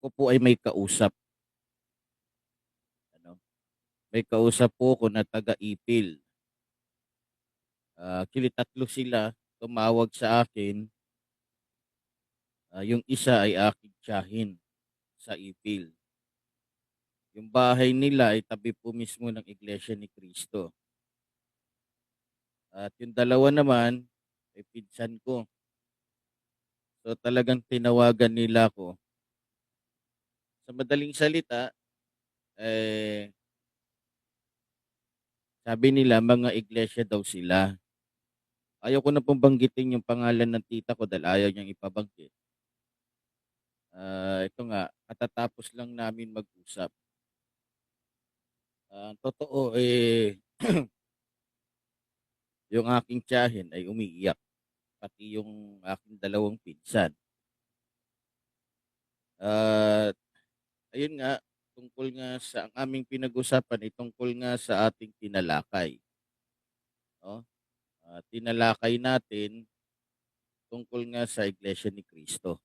ko po ay may kausap. Ano? May kausap po ko na taga-ipil. Ah, actually, tatlo sila tumawag sa akin. Ah, yung isa ay aking tiyahin sa ipil. Yung bahay nila ay tabi po mismo ng Iglesia ni Cristo. At yung dalawa naman ay pinsan ko. So talagang tinawagan nila ako. Sa madaling salita, eh, sabi nila mga iglesia daw sila. Ayaw ko na pong banggitin yung pangalan ng tita ko dahil ayaw niyang ipabanggit. Ah, ito nga, katatapos lang namin mag-usap. Ah, ang totoo eh, yung aking tiyahin ay umiiyak. Pati yung aking dalawang pinsan. At ayun nga, tungkol nga sa ang aming pinag-usapan ay tungkol nga sa ating tinalakay. No? Ah, tinalakay natin tungkol nga sa Iglesia ni Cristo.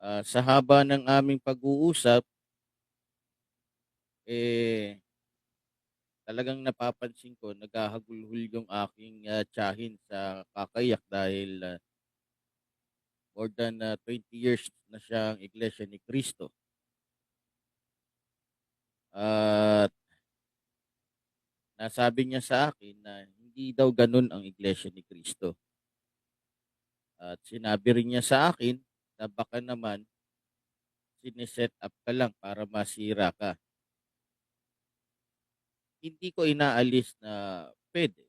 Ah, sa haba ng aming pag-uusap, eh, talagang napapansin ko, naghahagulhol yung aking ah, tiyahin sa kakayak dahil ah, more than ah, 20 years na siyang Iglesia ni Cristo. At nasabi niya sa akin na hindi daw ganun ang Iglesia ni Cristo. At sinabi rin niya sa akin na baka naman sineset up ka lang para masira ka. Hindi ko inaalis na pwede.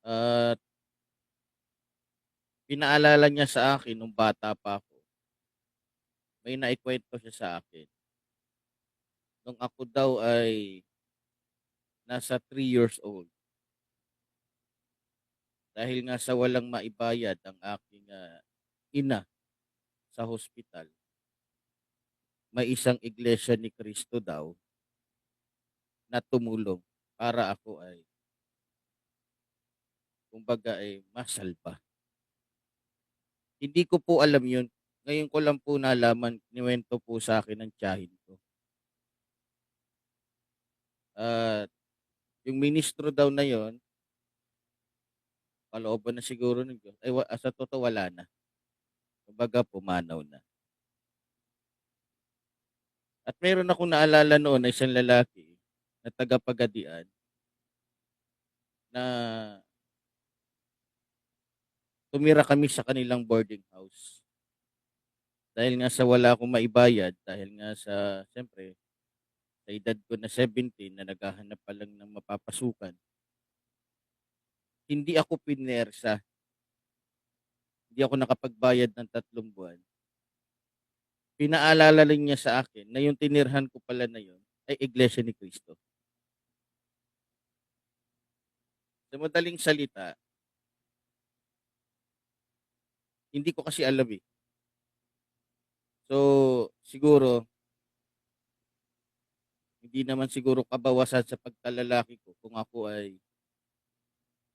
At pinaalala niya sa akin nung bata pa ako. May naikwento siya sa akin. Nung ako daw ay nasa 3 years old. Dahil nga sa walang maibayad ang aking ah, ina sa hospital. May isang iglesia ni Cristo daw na tumulong para ako ay kumbaga ay masalba. Hindi ko po alam yun. Ngayon ko lang po nalaman, niwento po sa akin ng tiyahin ko. At yung ministro daw na yon, kalooban na siguro ng Diyos, ay wa- sa totoo wala na. Kumbaga pumanaw na. At meron akong naalala noon na isang lalaki na taga-pagadian na tumira kami sa kanilang boarding house. Dahil nga sa wala akong maibayad, dahil nga sa, siyempre, sa edad ko na 17 na naghahanap pa lang ng mapapasukan, hindi ako pinersa. Hindi ako nakapagbayad ng tatlong buwan. Pinaalala lang niya sa akin na yung tinirhan ko pala na yun ay Iglesia ni Cristo. Sa madaling salita, hindi ko kasi alam eh. So, siguro, hindi naman siguro kabawasan sa pagkalalaki ko kung ako ay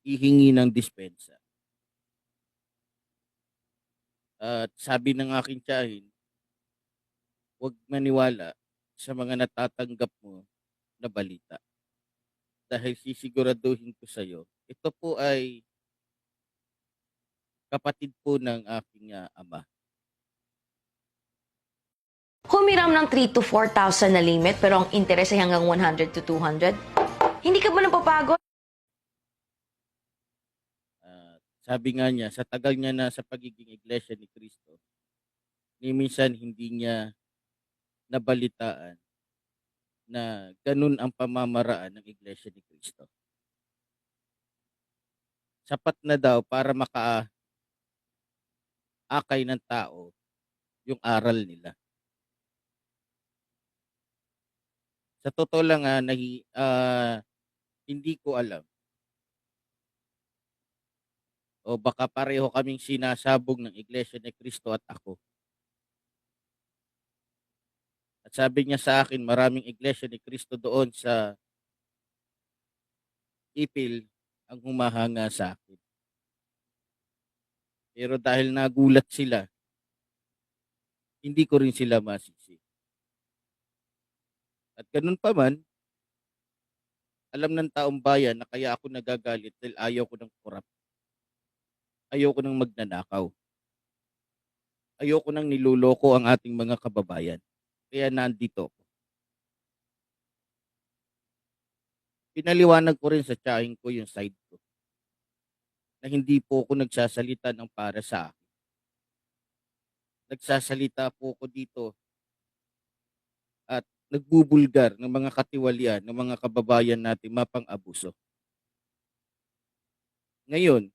ihingi ng dispensa. At sabi ng aking tiyahin, huwag maniwala sa mga natatanggap mo na balita. Dahil sisiguraduhin ko sa iyo, ito po ay kapatid po ng aking ah, ama. Humiram ng 3 to 4,000 na limit pero ang interest ay hanggang 100 to 200? Hindi ka ba napapagod? Ah, sabi nga niya, sa tagal niya na sa pagiging iglesia ni Cristo, ni minsan hindi niya nabalitaan na ganun ang pamamaraan ng iglesia ni Cristo. Sapat na daw para maka akay ng tao yung aral nila. Sa totoo lang ah, nahi, ah, hindi ko alam o baka pareho kaming sinasabog ng Iglesia ni Cristo at ako. At sabi niya sa akin, maraming Iglesia ni Cristo doon sa ipil ang humahanga sa akin. Pero dahil nagulat sila hindi ko rin sila masisi. At ganun pa man, alam ng taong bayan na kaya ako nagagalit dahil ayaw ko ng korap. Ayaw ko ng magnanakaw. Ayaw ko ng niluloko ang ating mga kababayan. Kaya nandito ako. Pinaliwanag ko rin sa tsahin ko yung side ko. Na hindi po ako nagsasalita ng para sa akin. Nagsasalita po ako dito at nagbubulgar ng mga katiwalian ng mga kababayan natin mapang abuso. Ngayon,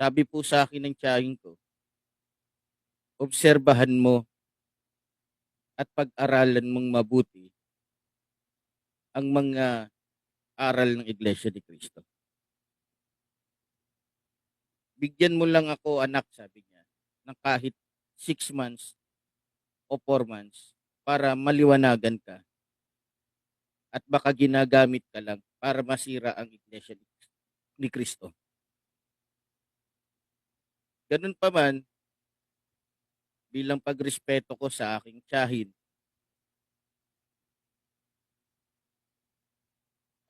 sabi po sa akin ng tiyahing ko, obserbahan mo at pag-aralan mong mabuti ang mga aral ng Iglesia ni Cristo. Bigyan mo lang ako, anak, sabi niya, ng kahit six months o four months para maliwanagan ka at baka ginagamit ka lang para masira ang Iglesia ni- Cristo. Ganun pa man, bilang pagrespeto ko sa aking tiyahin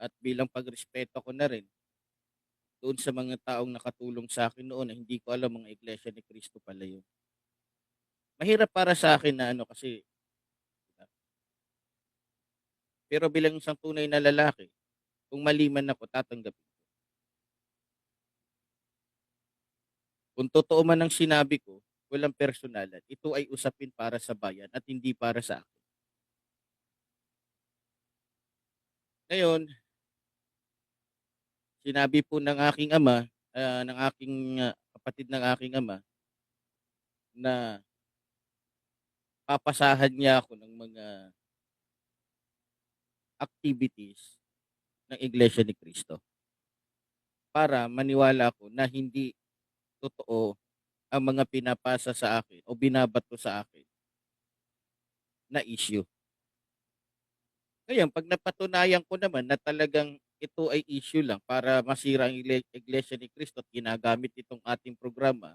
at bilang pagrespeto ko na rin doon sa mga taong nakatulong sa akin noon na hindi ko alam mga iglesia ni Cristo pala yun. Mahirap para sa akin na ano kasi pero bilang isang tunay na lalaki, kung mali man ako, tatanggapin ko. Kung totoo man ang sinabi ko, walang personalan. Ito ay usapin para sa bayan at hindi para sa akin. Ngayon, sinabi po ng aking ama, ah, ng aking ah, kapatid ng aking ama, na papasahan niya ako ng mga activities ng Iglesia ni Cristo para maniwala ako na hindi totoo ang mga pinapasa sa akin o binabato sa akin na issue. Ngayon, pag napatunayan ko naman na talagang ito ay issue lang para masira ang Igle- Iglesia ni Cristo at ginagamit itong ating programa,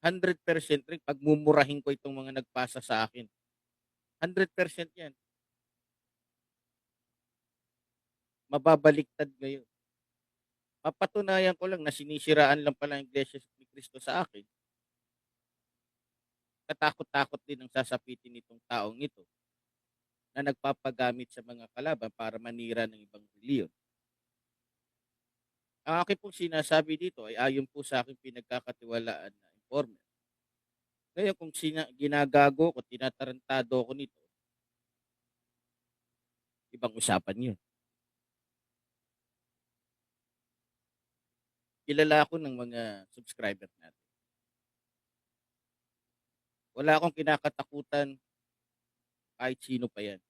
100% rin pagmumurahin ko itong mga nagpasa sa akin. 100% yan. Mababaliktad ngayon. Mapatunayan ko lang na sinisiraan lang pala ang Iglesia ni Cristo sa akin. Katakot-takot din ang sasapitin nitong taong ito na nagpapagamit sa mga kalaban para manira ng ibang reliyon. Ang akin pong sinasabi dito ay ayon po sa aking pinagkakatiwalaan na informer. Kaya kung sina- ginagago ko, tinatarantado ko nito, ibang usapan yun. Kilala ako ng mga subscriber natin. Wala akong kinakatakutan kahit sino pa yan.